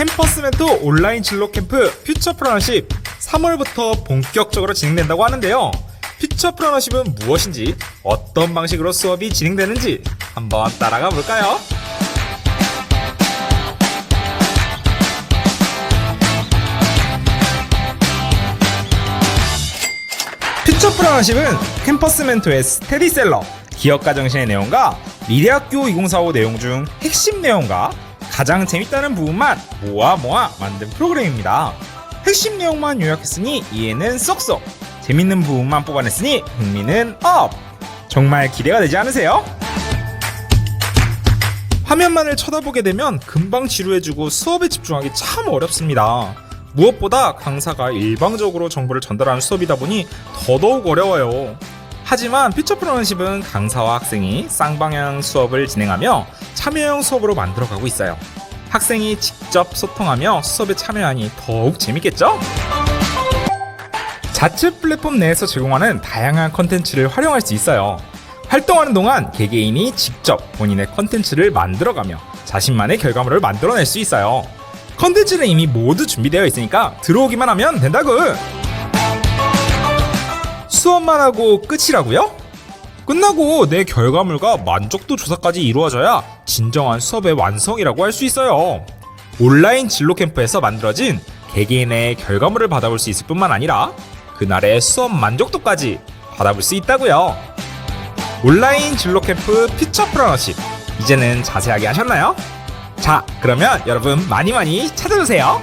캠퍼스 멘토 온라인 진로 캠프 퓨처 프라너십 3월부터 본격적으로 진행된다고 하는데요. 퓨처 프라너십은 무엇인지, 어떤 방식으로 수업이 진행되는지 한번 따라가 볼까요? 퓨처 프라너십은 캠퍼스 멘토의 스테디셀러, 기업가 정신의 내용과 미래학교 2045 내용 중 핵심 내용과 가장 재밌다는 부분만 모아 모아 만든 프로그램입니다. 핵심 내용만 요약했으니 이해는 쏙쏙, 재밌는 부분만 뽑아냈으니 흥미는 업! 정말 기대가 되지 않으세요? 화면만을 쳐다보게 되면 금방 지루해지고 수업에 집중하기 참 어렵습니다. 무엇보다 강사가 일방적으로 정보를 전달하는 수업이다 보니 더더욱 어려워요. 하지만 피처 프로넌십은 강사와 학생이 쌍방향 수업을 진행하며 참여형 수업으로 만들어가고 있어요. 학생이 직접 소통하며 수업에 참여하니 더욱 재밌겠죠? 자체 플랫폼 내에서 제공하는 다양한 컨텐츠를 활용할 수 있어요. 활동하는 동안 개개인이 직접 본인의 컨텐츠를 만들어가며 자신만의 결과물을 만들어낼 수 있어요. 컨텐츠는 이미 모두 준비되어 있으니까 들어오기만 하면 된다고! 수업만 하고 끝이라고요? 끝나고 내 결과물과 만족도 조사까지 이루어져야 진정한 수업의 완성이라고 할 수 있어요. 온라인 진로 캠프에서 만들어진 개개인의 결과물을 받아볼 수 있을 뿐만 아니라 그날의 수업 만족도까지 받아볼 수 있다고요. 온라인 진로 캠프 피처 프로너십 이제는 자세하게 하셨나요? 자, 그러면 여러분 많이 많이 찾아주세요.